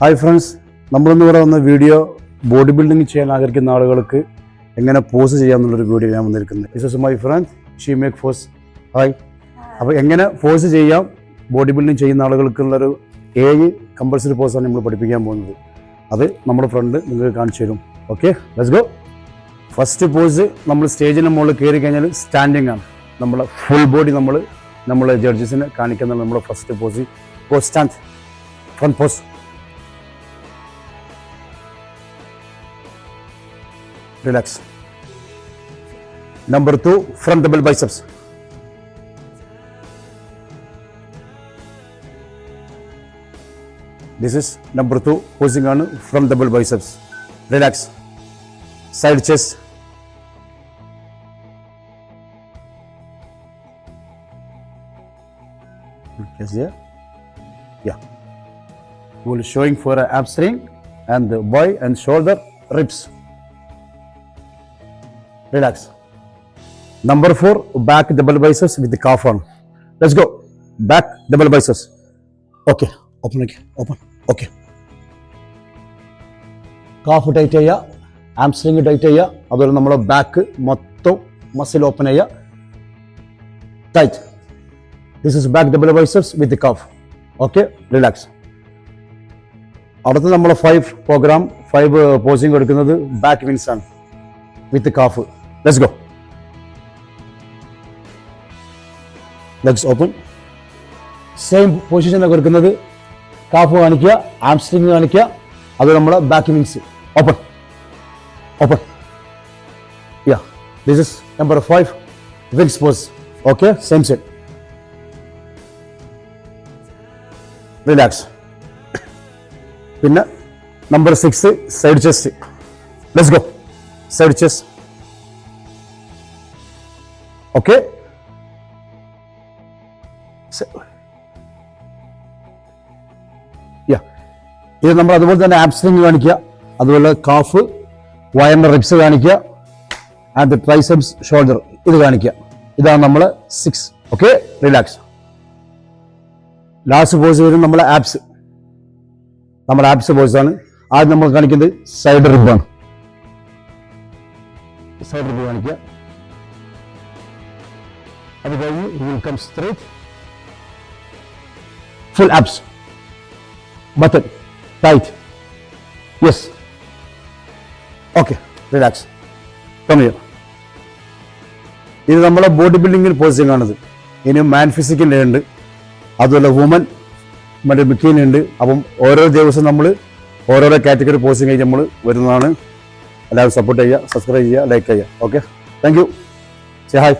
Hi friends നമ്മളിന്ന് ഇവിടെ വന്ന വീഡിയോ ബോഡി ബിൽഡിംഗ് ചെയ്യാൻ ആഗ്രഹിക്കുന്ന ആളുകൾക്ക് എങ്ങനെ പോസ് ചെയ്യാമെന്നുള്ളൊരു വീഡിയോ ഞാൻ വന്നിരിക്കുന്നത്. This is my friend she make pose hi അപ്പോൾ എങ്ങനെ പോസ് ചെയ്യാം ബോഡി ബിൽഡിംഗ് ചെയ്യുന്ന ആളുകൾക്കുള്ളൊരു ഏഴ് കമ്പൾസറി പോസാണ് നമ്മൾ പഠിപ്പിക്കാൻ പോകുന്നത്. അത് നമ്മുടെ ഫ്രണ്ട് നിങ്ങൾക്ക് കാണിച്ചു തരും. Okay let's go first pose നമ്മൾ സ്റ്റേജിന് മുകളിൽ കയറി കഴിഞ്ഞാൽ സ്റ്റാൻഡിങ് ആണ്. നമ്മളെ ഫുൾ ബോഡി നമ്മൾ നമ്മളെ ജഡ്ജസിനെ കാണിക്കുന്ന നമ്മുടെ first pose pose stand front pose relax. Number two, front double biceps. This is number two, posing on front double biceps. Relax. Side chest. Yes, yeah. Yeah. We'll showing for a hamstring and the boy and shoulder ribs. Relax. Number four, back double biceps with the calf on. Let's go. Back double biceps. Okay. Open again. Open. Okay. Calf tight ചെയ്യുക hamstring tight ചെയ്യുക അതുപോലെ നമ്മുടെ back മൊത്തം muscle open ചെയ്യുക tight this is back double biceps with calf okay relax അടുത്ത നമ്മൾ five programme five posing എടുക്കുന്നത് back wings ആണ് with calf let's go. Legs open same പൊസിഷനിൽ കൊടുക്കുന്നത്. കാഫ് കാണിക്കുക ആംസ്ട്രിങ് കാണിക്കുക. അത് നമ്മുടെ back wings open open yeah this is number five wings pose okay same set relax പിന്നെ number six side chest let's go side chest okay ഇത് നമ്മൾ അതുപോലെ തന്നെ ആബ്സ്ലിംഗ് കാണിക്കുക. അതുപോലെ കാഫ് വയറിന്റെ റിബ്സ് കാണിക്കുക. ആൻഡ് ട്രൈസെപ്സ് ഷോൾഡർ ഇത് കാണിക്കുക. ഇതാണ് നമ്മൾ six okay relax last pose വരും നമ്മളെ ആപ്സ് നമ്മുടെ ആപ്സ് പോസ് ആണ്. ആദ്യം നമ്മൾ കാണിക്കുന്നത് സൈഡ് റിബാണ് സൈഡ് റിബ് കാണിക്കുക. അത് കഴിഞ്ഞ് will come straight full abs button tight yes okay relax കമ്മിയോ ഇത് നമ്മളെ ബോഡി ബിൽഡിങ്ങിൽ പോസിങ് ആണിത് ഇനി മാൻ ഫിസിക്കിന്റെ ഉണ്ട്. അതുപോലെ വുമൻ മറ്റേ ഉണ്ട്. അപ്പം ഓരോ ദിവസം നമ്മൾ ഓരോരോ കാറ്റഗറി പോസിങ് കഴിഞ്ഞ് നമ്മൾ വരുന്നതാണ്. എല്ലാവരും സപ്പോർട്ട് ചെയ്യുക സബ്സ്ക്രൈബ് ചെയ്യുക ലൈക്ക് ചെയ്യുക. Okay thank you hi